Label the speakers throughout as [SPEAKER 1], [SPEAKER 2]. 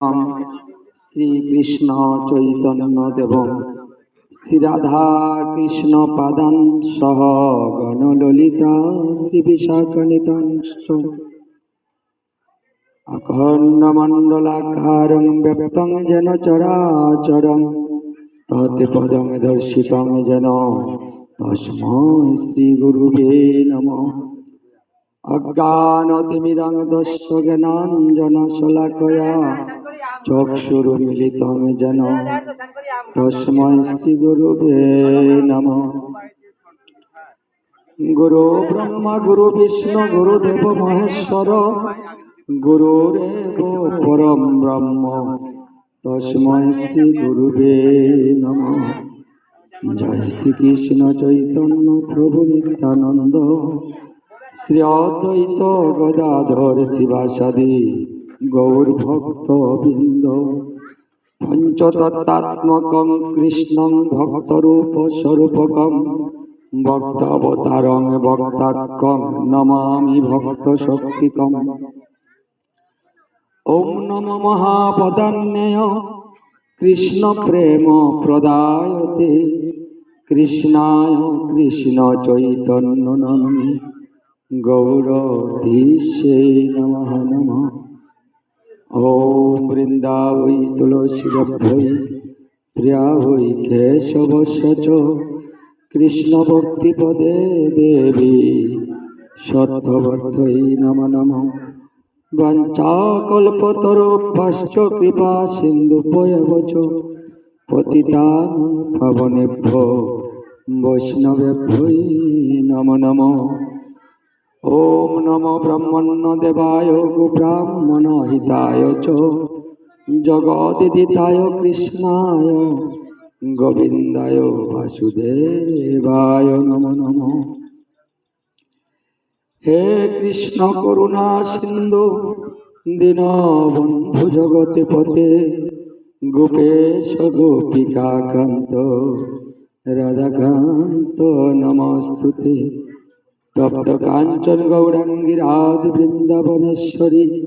[SPEAKER 1] শ্রীকৃষ্ণ চৈতন্য দেব শ্রী রাধা কৃষ্ণ পাদান সহ গণললিতা শ্রী বিশাখনিতাংশ অখণ্ডমণ্ডলাকারং ব্যক্তং যেন চরাচরং ততে পদং দর্শিতং যেন তস্মৈ শ্রী গুরুবে নমঃ। অজ্ঞানতিমিরং দস্য জ্ঞানাঞ্জন শলাকয়া চক্ষুরুমিলিতং যেন। তস্মৈ শ্রী গুরুবে নমঃ। গুরু ব্রহ্মা, গুরু বিষ্ণু গুরুদেব মহেশ্বর গুরুরেব পরম ব্রহ্ম। তস্মৈ শ্রী গুরুবে নমঃ। জয় শ্রীকৃষ্ণ চৈতন্য প্রভু নিত্যানন্দ। শ্রী অদ্বৈত গদাধর শিবাসাদি। গৌর ভক্ত বৃন্দ পঞ্চতত্ত্বাত্মকং কৃষ্ণং ভক্তরূপ স্বরূপকং ভক্তাবতারং ভক্তাক্কং নমামি ভক্ত শক্তিকম ওম নম মহাপদান্যয় কৃষ্ণ প্রেম প্রদায়তে, কৃষ্ণায় কৃষ্ণ চৈতন্য নামে গৌরধীশে নমঃ নমঃ। ওম বৃন্দাবৈ তুলসীরভ্যৈ প্রিয়া হই কেশবস্য চ কৃষ্ণ ভক্তিপদে দেবী সত্যবর্ধৈ নম নম। বঞ্চাকল্পতরুভ্যশ্চ কৃপা সিন্ধুপয়বচ পতিতান পাবনেভ্য বৈষ্ণবেভ্যৈ নম নম। ওম নম ব্রহ্মণ্য দেবায় গোব্রাহ্মণ হিতায় চ। জগদিদিতায় কৃষ্ণায়, গোবিন্দায় বাসুদেবায় নম নম। হে কৃষ্ণ করুণা সিন্ধু, দীনবন্ধু জগতে পতে গোপেশ গোপিকা কান্ত রাধাকান্ত নমস্তুতে। তপ্ত কাঞ্চন গৌরাঙ্গী রাধ বৃন্দাবনেশ্বরী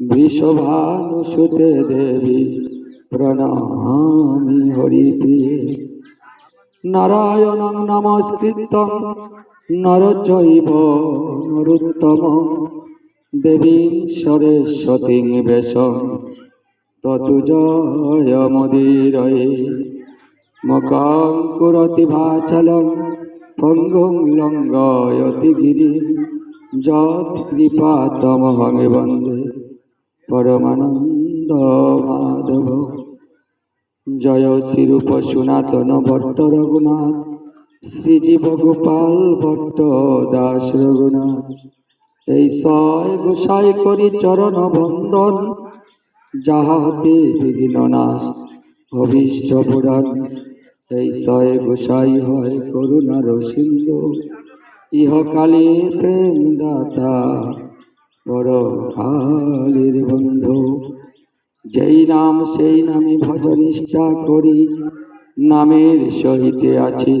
[SPEAKER 1] বৃষভানুসুতে দেবী প্রণামি হরিপ্রিয়ে। নারায়ণং নমস্কৃত নরচৈব নরোত্তম। দেবীং সরস্বতীং বেশ। ততু জয়মদিরয়ে মকাং পঙ্গুং লঙ্ঘয়তি গিরি যৎ কৃপা তমহং বন্দে। পরমানন্দ মাধব। জয় শ্রীরূপ সনাতন ভট্ট রঘুনাথ। শ্রীজীব গোপাল ভট্ট দাস রঘুনাথ। এই সয় গোসাই করি চরণ বন্দন। যাহা হতে বিঘ্ন নাশ অভীষ্ট পুরাণ। এই সয় গোসাই হয় করুণার সিন্ধু ইহকালে প্রেম দাতা বড় কালের বন্ধু। যেই নাম সেই নামে ভজনিষ্ঠা করি, নামের সহিতে আছে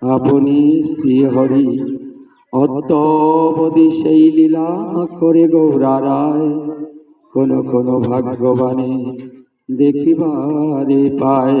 [SPEAKER 1] আপনি শ্রীহরি। অদ্যবধি সেই লীলা করে গৌরা রায়। কোন কোন ভাগ্যবানে দেখিবারে পায়।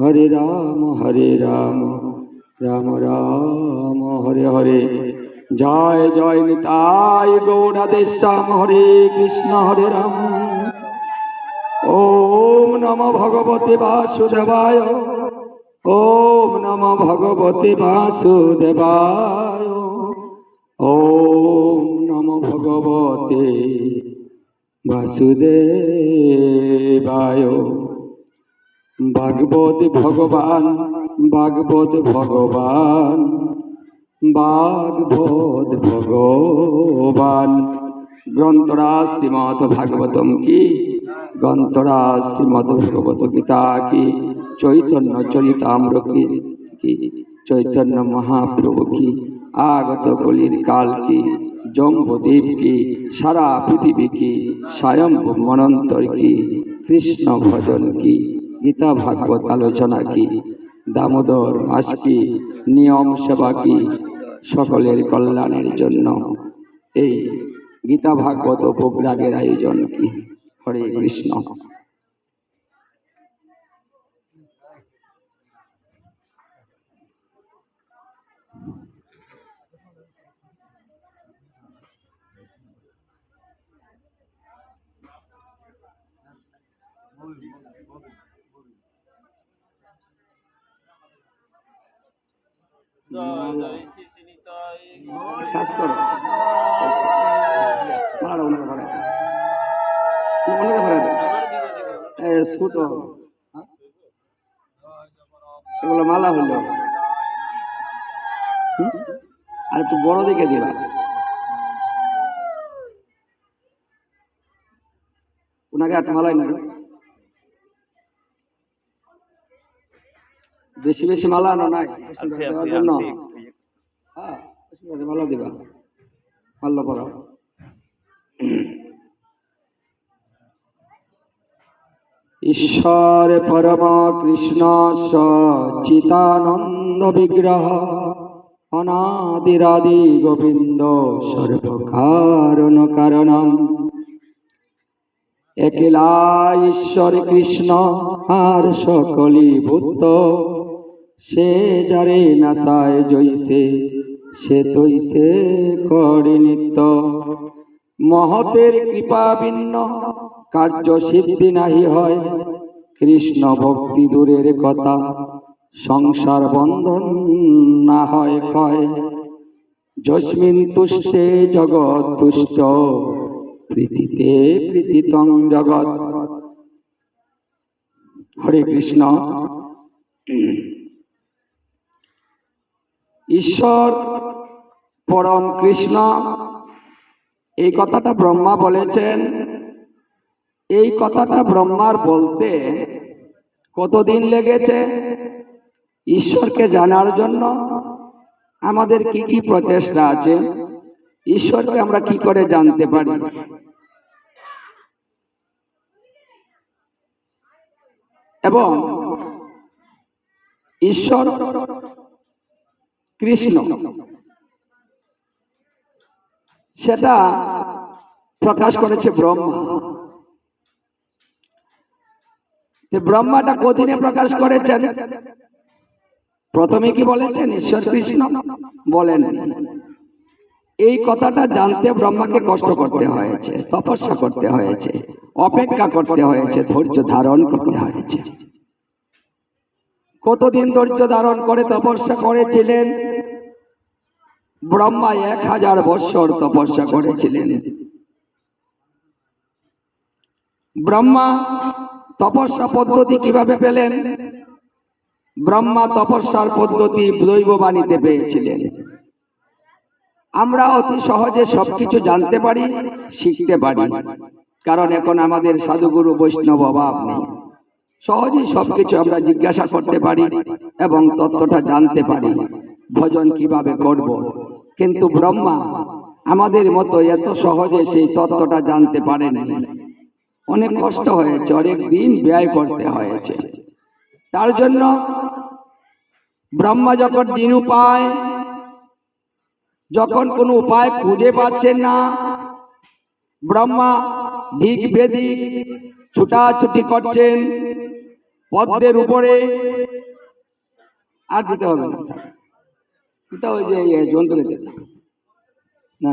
[SPEAKER 1] হরে রাম হরে রাম রাম রাম, হরে হরে। জয় জয় নিতাই গৌরাদেশ্যাম, হরে কৃষ্ণ, হরে রাম। ওম নম ভগবতে বাসুদেবায়, ওম নম ভগবতে বাসুদেবায়। ওম নম ভগবতে বাসুদেবায়। ভাগবত ভগবান ভাগবত ভগবান ভাগবত ভগবান। গ্রন্থরাজ শ্রীমৎ ভাগবতম কি? গন্তরা শ্রীমদ ভগবত গীতা কি? চৈতন্য চরিতাম্র কি? চৈতন্য মহাপ্রভু কি? আগত কলির কাল কি? জম্বুদ্বীপ কি? সারা পৃথিবী কি? স্বয়ং মনন্তর কি? কৃষ্ণ ভজন কি? গীতা ভাগবত আলোচনা কি? দামোদর মাস কি? নিয়ম সেবা কি? সকলের কল্যাণের জন্য। এই গীতা ভাগবত উপগ্রাগের আয়োজন কি? হরে কৃষ্ণ। কাজ করো ধরে ওনাকে ধরে এ ছোট এগুলো মালা হুম? আর একটু বড় দিকে দিবা। ওনাকে একটা মালাই না বেশি বেশি মালা আনো নাই? দেওয়ার জন্য? হ্যাঁ বেশি বেশি মালা দিবা। মাল্য করো ঈশ্বর পরম কৃষ্ণ সচিতানন্দ বিগ্রহ অনাদিরাদি গোবিন্দ সর্বকারণ কারণম। একলা ঈশ্বর কৃষ্ণ আর সকলি ভূত সে যারে নাসায় জৈসে সে তৈসে করে নিত্য। মহতের কৃপা ভিন্ন, কার্য সিদ্ধি নাহি হয়। কৃষ্ণ ভক্তি দূরের কথা, সংসার বন্ধন না হয় ক্ষয়। যস্মিন তুষ্টে জগৎ তুষ্ট, প্রীতিতে প্রীতিতং জগৎ। হরে কৃষ্ণ। ঈশ্বর পরম কৃষ্ণ। এই কথাটা ব্রহ্মা বলেছেন। এই কথাটা ব্রহ্মার বলতে কতদিন লেগেছে? ঈশ্বরকে জানার জন্য আমাদের কি কি প্রচেষ্টা আছে? ঈশ্বরকে আমরা কি করে জানতে পারি? এবং ঈশ্বর কৃষ্ণ। সেটা প্রকাশ করেছে ব্রহ্মা। ব্রহ্মাটা কদিনে প্রকাশ করেছেন? প্রথমে কি বলেছেন? ঈশ্বর কৃষ্ণ বলেন, এই কথাটা জানতে ব্রহ্মাকে কষ্ট করতে হয়েছে, তপস্যা করতে হয়েছে, অপেক্ষা করতে হয়েছে, ধৈর্য ধারণ করতে হয়েছে। কতদিন ধৈর্য ধারণ করে তপস্যা করেছিলেন? ব্রহ্মা এক হাজার বৎসর তপস্যা করেছিলেন। ব্রহ্মা তপস্যা পদ্ধতি কীভাবে পেলেন? ব্রহ্মা তপস্যার পদ্ধতি দৈব বাণীতে পেয়েছিলেন। আমরা অতি সহজে সবকিছু জানতে পারি, শিখতে পারি। কারণ এখন আমাদের সাধুগুরু বৈষ্ণব অভাব নেই। সহজেই সবকিছু আমরা জিজ্ঞাসা করতে পারি এবং তত্ত্বটা জানতে পারি। ভজন কীভাবে করব? কিন্তু ব্রহ্মা আমাদের মতো এত সহজে সেই তত্ত্বটা জানতে পারেননি অনেক কষ্ট হয়েছে, অনেক দিন ব্যয় করতে হয়েছে। তার জন্য ব্রহ্মা যখন দিন উপায়, যখন কোনো উপায় খুঁজে পাচ্ছেন না, ব্রহ্মা দিক বেদিক ছুটাছুটি করছেন। পদ্মের উপরে আর দিতে হবে না। এটা ওই যে দিতে না।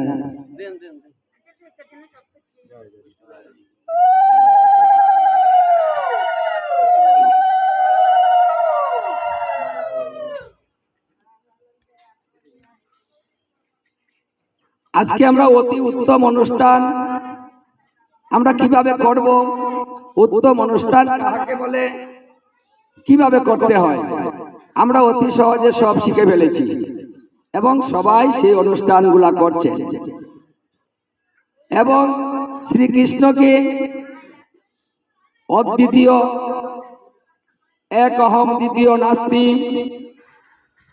[SPEAKER 1] আজকে আমরা অতি উত্তম অনুষ্ঠান আমরা কীভাবে করব? উত্তম অনুষ্ঠান বলে? কীভাবে করতে হয়? আমরা অতি সহজে সব শিখে ফেলেছি। এবং সবাই সেই অনুষ্ঠানগুলা করছে। এবং শ্রীকৃষ্ণকে অদ্বিতীয় এক অহম দ্বিতীয় নাস্তি,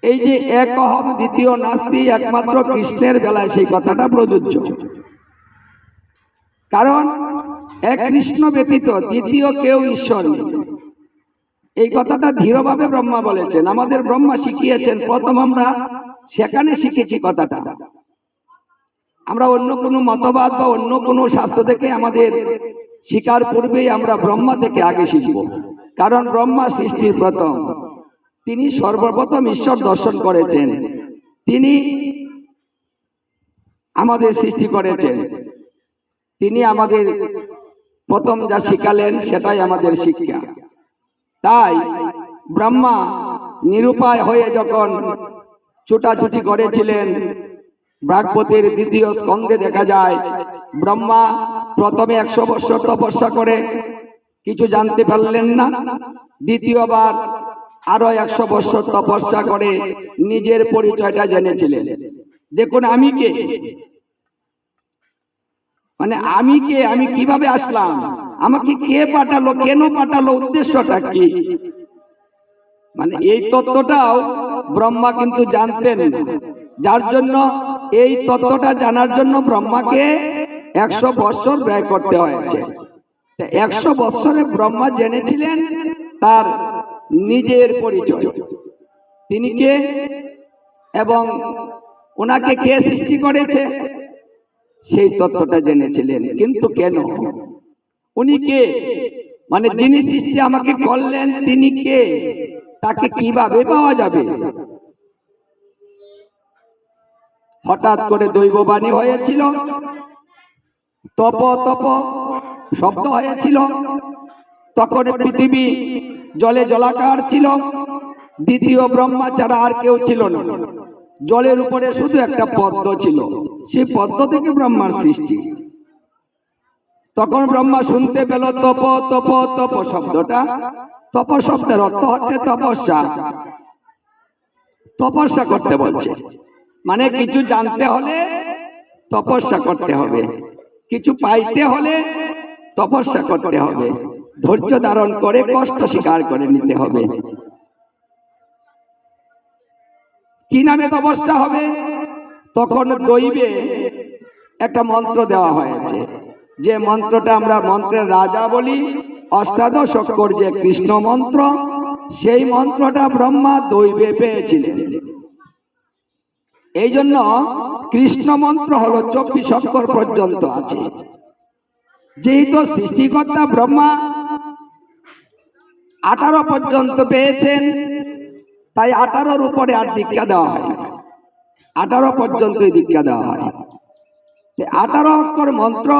[SPEAKER 1] এই যে এক অহম দ্বিতীয় নাস্তি একমাত্র কৃষ্ণের বেলায় সেই কথাটা প্রযোজ্য। কারণ এক কৃষ্ণ ব্যতীত দ্বিতীয় কেউ ঈশ্বর নেই। এই কথাটা ধীরভাবে ব্রহ্মা বলেছেন। আমাদের ব্রহ্মা শিখিয়েছেন। প্রথম আমরা সেখানে শিখেছি কথাটা। আমরা অন্য কোনো মতবাদ বা অন্য কোনো শাস্ত্র থেকে আমাদের শিকার পূর্বেই আমরা ব্রহ্মা থেকে আগে শিখব। কারণ ব্রহ্মা সৃষ্টির প্রথম। তিনি সর্বপ্রথম ঈশ্বর দর্শন করেছেন। তিনি আমাদের সৃষ্টি করেছেন। তিনি আমাদের প্রথম যা শিখালেন, সেটাই আমাদের শিক্ষা। তাই ব্রহ্মা নিরুপায় হয়ে যখন ছুটাছুটি করেছিলেন ব্রাগপতির দ্বিতীয় স্কন্ধে দেখা যায়, ব্রহ্মা প্রথমে একশো বৎসর তপস্যা করে কিছু জানতে পারলেন না। দ্বিতীয়বার আরও একশো বৎসর তপস্যা করে নিজের পরিচয়টা জেনেছিলেন। দেখুন আমি কে? মানে আমি কে? আমি কীভাবে আসলাম? আমাকে কে পাঠালো, কেন পাঠালো, উদ্দেশ্যটা কি? মানে এই তত্ত্বটাও ব্রহ্মা কিন্তু জানতেন। যার জন্য এই তত্ত্বটা জানার জন্য ব্রহ্মাকে একশো বৎসর ব্যয় করতে হয়েছে। একশো বৎসরে ব্রহ্মা জেনেছিলেন তার নিজের পরিচয়। তিনি কে এবং ওনাকে কে সৃষ্টি করেছে? সেই তত্ত্বটা জেনেছিলেন। কিন্তু কেন? উনি কে? মানে যিনি সৃষ্টি আমাকে করলেন তিনি কে? তাকে কীভাবে পাওয়া যাবে? হঠাৎ করে দৈববাণী হয়েছিল। তপ তপ শব্দ হয়েছিল। তখন পৃথিবী জলে জলাকার ছিল। দ্বিতীয় ব্রহ্মা ছাড়া আর কেউ ছিল না। জলের উপরে শুধু একটা পদ্ম ছিল। সেই পদ্ম থেকে ব্রহ্মার সৃষ্টি। তখন ব্রহ্মা শুনতে পেল তপ তপ তপ শব্দটা। তপ শব্দের অর্থ হচ্ছে তপস্যা। তপস্যা করতে বলছে। মানে কিছু জানতে হলে তপস্যা করতে হবে। কিছু পাইতে হলে তপস্যা করতে হবে। ধৈর্য ধারণ করে কষ্ট স্বীকার করে নিতে হবে। কি নামে তপস্যা হবে? তখন দৈবে একটা মন্ত্র দেওয়া হয়েছে। যে মন্ত্রটা আমরা মন্ত্রের রাজা বলি, অষ্টাদশ অক্ষর যে কৃষ্ণ মন্ত্র, সেই মন্ত্রটা ব্রহ্মা দৈবে পেয়েছিলেন। এই জন্য কৃষ্ণ মন্ত্র হলো চব্বিশ অক্ষর পর্যন্ত আছে। যেহেতু সৃষ্টিকর্তা ব্রহ্মা আঠারো পর্যন্ত পেয়েছেন, তাই আঠারোর উপরে আর দীক্ষা দেওয়া হয় আঠারো পর্যন্তই দীক্ষা দেওয়া হয়। আঠারো অক্ষর মন্ত্র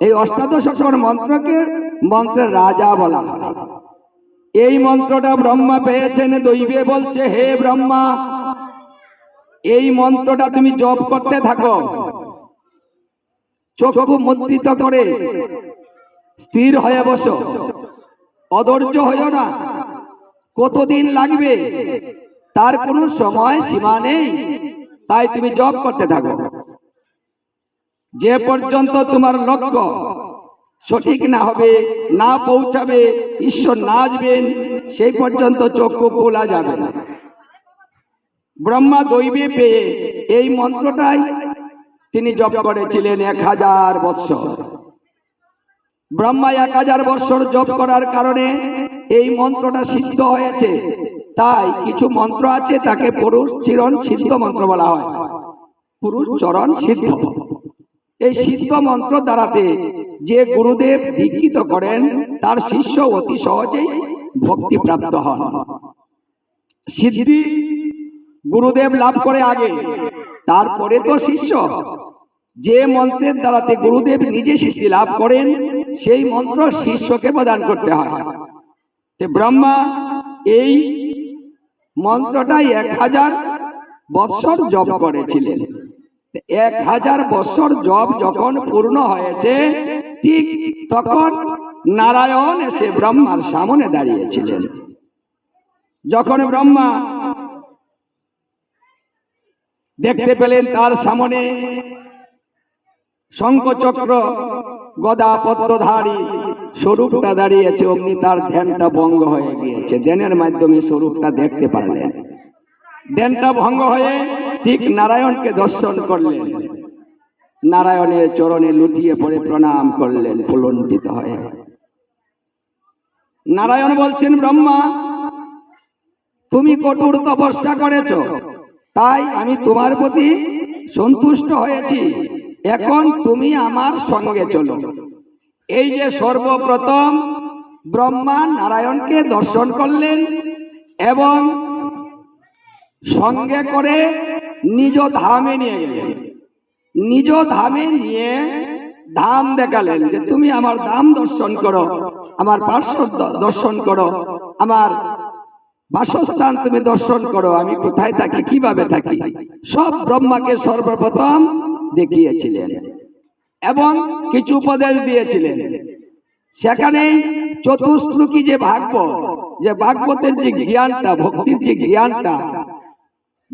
[SPEAKER 1] এই অষ্টাদশ মন্ত্রকে মন্ত্রের রাজা বলা হয়। এই মন্ত্রটা ব্রহ্মা পেয়েছেন, দৈবে বলছে, হে ব্রহ্মা, এই মন্ত্রটা তুমি জপ করতে থাকো। চক্ষু মুদ্রিত করে স্থির হয়ে বসো। অধৈর্য হইও না। কতদিন লাগবে? তার কোনো সময় সীমা নেই। তাই তুমি জব করতে থাকো। যে পর্যন্ত তোমার লক্ষ্য সঠিক না হবে, না পৌঁছাবে, ঈশ্বর না আসবেন, সেই পর্যন্ত চক্ষু খোলা যাবে না। ব্রহ্মা দৈবে পেয়ে এই মন্ত্রটাই তিনি জপ করেছিলেন এক হাজার বৎসর। ব্রহ্মা এক হাজার বৎসর জপ করার কারণে এই মন্ত্রটা সিদ্ধ হয়েছে। তাই কিছু মন্ত্র আছে, তাকে পুরুষ চিরণ সিদ্ধ মন্ত্র বলা হয়। পুরুষ চরণ সিদ্ধ। এই সিদ্ধ মন্ত্র দ্বারাতে যে গুরুদেব দীক্ষিত করেন, তার শিষ্য অতি সহজেই ভক্তি প্রাপ্ত হন। সিদ্ধি গুরুদেব লাভ করে আগে, তারপরে তো শিষ্য। যে মন্ত্রের দ্বারাতে গুরুদেব নিজে সিদ্ধি লাভ করেন, সেই মন্ত্র শিষ্যকে প্রদান করতে হয়। ব্রহ্মা, এই মন্ত্রটাই এক হাজার বৎসর জপ করেছিলেন। এক হাজার বছর জপ যখন পূর্ণ হয়েছে, ঠিক তখন নারায়ণ এসে ব্রহ্মার সামনে দাঁড়িয়েছিলেন। যখন ব্রহ্মা দেখতে পেলেন তার সামনে শঙ্খচক্র, গদা পত্রধারী স্বরূপটা দাঁড়িয়েছে, অগ্নি তার ধ্যানটা ভঙ্গ হয়ে গিয়েছে। ধ্যানের মাধ্যমে স্বরূপটা দেখতে পারলেন। ধ্যানটা ভঙ্গ হয়ে ঠিক নারায়ণকে দর্শন করলেন। নারায়ণের চরণে লুটিয়ে পড়ে প্রণাম করলেন পুলন্টিত হয়ে। নারায়ণ বলছেন, ব্রহ্মা, তুমি কঠোর তপস্যা করেছ, তাই আমি তোমার প্রতি সন্তুষ্ট হয়েছি। এখন তুমি আমার সঙ্গে চলো। এই যে সর্বপ্রথম ব্রহ্মা নারায়ণকে দর্শন করলেন এবং সঙ্গে করে নিজ ধামে নিয়ে গেলেন। নিজ ধামে নিয়ে ধাম দেখালেন যে তুমি আমার ধাম দর্শন করো, আমার পার্শ্ব দর্শন করো, আমার বাসস্থান তুমি দর্শন করো, আমি কোথায় থাকি, কীভাবে থাকি। সব ব্রহ্মাকে সর্বপ্রথম দেখিয়েছিলেন এবং কিছু উপদেশ দিয়েছিলেন। সেখানেই চতুশ্লোকী যে ভাগবত, যে ভাগবতের যে জ্ঞানটা, ভক্তির যে জ্ঞানটা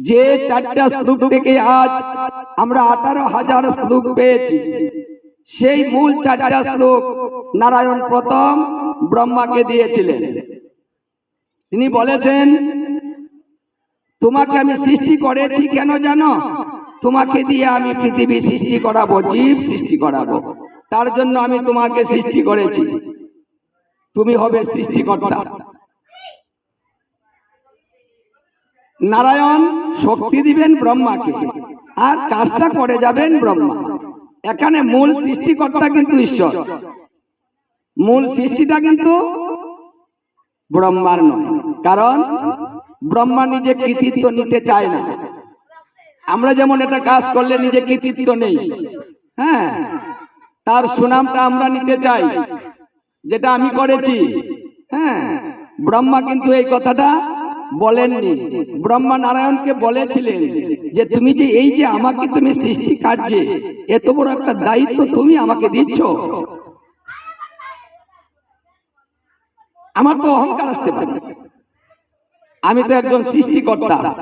[SPEAKER 1] যে চারটা শ্লোক থেকে আজ আমরা আঠারো হাজার শ্লোক পেয়েছি, সেই মূল চারটা শ্লোক নারায়ণ প্রথম ব্রহ্মাকে দিয়েছিলেন। তিনি বলেছেন, তোমাকে আমি সৃষ্টি করেছি কেন জানো? তোমাকে দিয়ে আমি পৃথিবী সৃষ্টি করাবো, জীব সৃষ্টি করাবো। তার জন্য আমি তোমাকে সৃষ্টি করেছি। তুমি হবে সৃষ্টিকর্তা। নারায়ণ শক্তি দিবেন ব্রহ্মাকে, আর কাজটা করে যাবেন ব্রহ্মা। এখানে মূল সৃষ্টিকর্তা কিন্তু ঈশ্বর। মূল সৃষ্টিটা কিন্তু ব্রহ্মার নয়, কারণ ব্রহ্মা নিজে কৃতিত্ব নিতে চায় না। আমরা যেমন এটা কাজ করলে নিজে কৃতিত্ব নেই হ্যাঁ? তার সুনামটা আমরা নিতে চাই, যেটা আমি করেছি হ্যাঁ? ব্রহ্মা কিন্তু এই কথাটা বলেননি। ব্রহ্মা নারায়ণকে বলেছিলেন যে, তুমি যে এই যে আমাকে তুমি সৃষ্টি কার্যে এত বড় একটা দায়িত্ব তুমি আমাকে দিচ্ছ, আমার তো অহংকার আসতে পারে। আমি তো একজন সৃষ্টিকর্তা।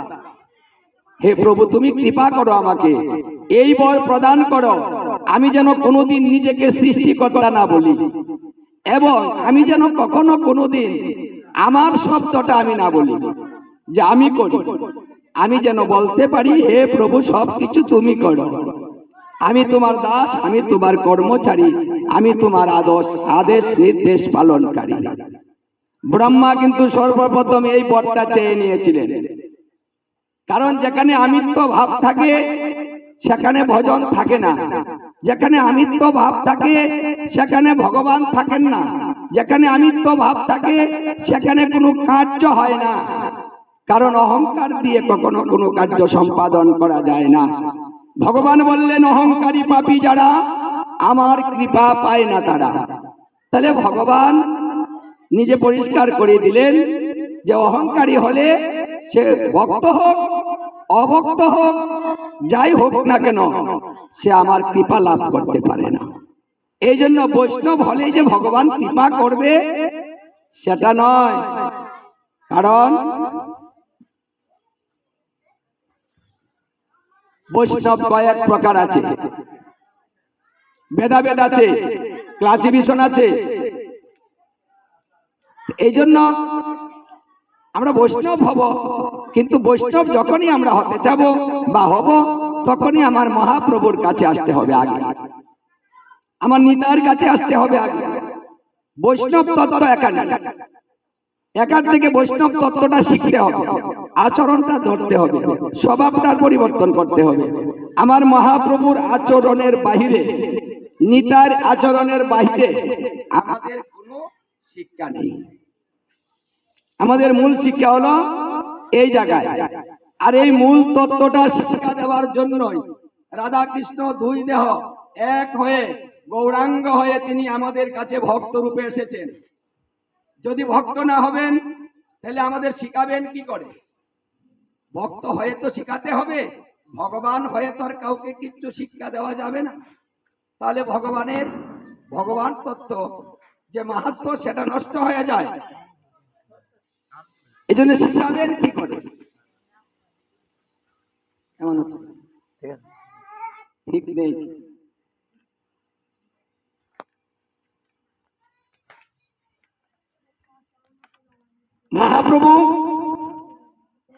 [SPEAKER 1] হে প্রভু, তুমি কৃপা করো আমাকে। এই বর প্রদান করো। আমি যেন কোনোদিন নিজেকে সৃষ্টিকর্তা না বলি। এবং আমি যেন কখনো কোনোদিন আমার শব্দটা আমি না বলি, যে আমি করি। আমি যেন বলতে পারি, হে প্রভু সব কিছু তুমি করো। আমি তোমার দাস, আমি তোমার কর্মচারী, আমি তোমার আদর্শ, আদেশ, নির্দেশ পালনকারী। ব্রহ্মা কিন্তু সর্বপ্রথম এই বরটা চেয়ে নিয়েছিলেন। কারণ যেখানে আমিত্ব ভাব থাকে, সেখানে ভজন থাকে না। যেখানে আমিত্ব ভাব থাকে, সেখানে ভগবান থাকেন না। যেখানে আমিত্ব ভাব থাকে, সেখানে কোনো কার্য হয় না। কারণ অহংকার দিয়ে কখনো কোনো কার্য সম্পাদন করা যায় না। ভগবান বললেন, অহংকারী পাপী যারা, আমার কৃপা পায় না তারা। তাহলে ভগবান নিজে পরিষ্কার করে দিলেন যে অহংকারী হলে সে ভক্ত হোক, অভক্ত হোক, যাই হোক না কেন, সে আমার কৃপা লাভ করতে পারে না। এই জন্য বৈষ্ণব হলেই যে ভগবান কৃপা করবে, সেটা নয়। কারণ বৈষ্ণব কয়েক প্রকার আছে। ভেদাভেদ আছে, ক্লাসিফিকেশন আছে। এই জন্য আমরা বৈষ্ণব হব, কিন্তু বৈষ্ণব যখনই আমরা হতে যাব বা হব, তখনই আমার মহাপ্রভুর কাছে আসতে হবে আগে। আমার নিতার কাছে আসতে হবে আগে। বৈষ্ণব তত্ত্ব এখানে একার থেকে বৈষ্ণব তত্ত্বটা শিখতে হবে। আচরণটা ধরতে হবে। স্বভাবটার পরিবর্তন করতে হবে। আমার মহাপ্রভুর আচরণের বাহিরে, নিতার আচরণের বাহিরে আমাদের কোনো শিক্ষা নেই। আমাদের মূল শিক্ষা হলো এই জায়গায়। আর এই মূল তত্ত্বটা শিক্ষা দেওয়ার জন্যই রাধা কৃষ্ণ দুই দেহ এক হয়ে গৌরাঙ্গ হয়ে তিনি আমাদের কাছে ভক্ত রূপে এসেছেন। যদি ভক্ত না হবেন, তাহলে আমাদের শিখাবেন কি করে? ভক্ত হয়ে তো শিখাতে হবে, ভগবান হয়ে তো আর কাউকে কিচ্ছু শিক্ষা দেওয়া যাবে না। তাহলে ভগবানের, ভগবান তত্ত্ব, যে মাহাত্ম, সেটা নষ্ট হয়ে যায়। এই জন্য শিখাবেন কি করে? এমন। ঠিক নেই। মহাপ্রভু,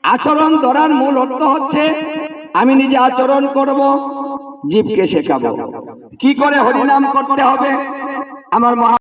[SPEAKER 1] আচরণ ধরার মূল অর্থ হচ্ছে, আমি নিজে আচরণ করব, জীবকে শেখাবো। কি করে হরিনাম করতে হবে? আমার মহা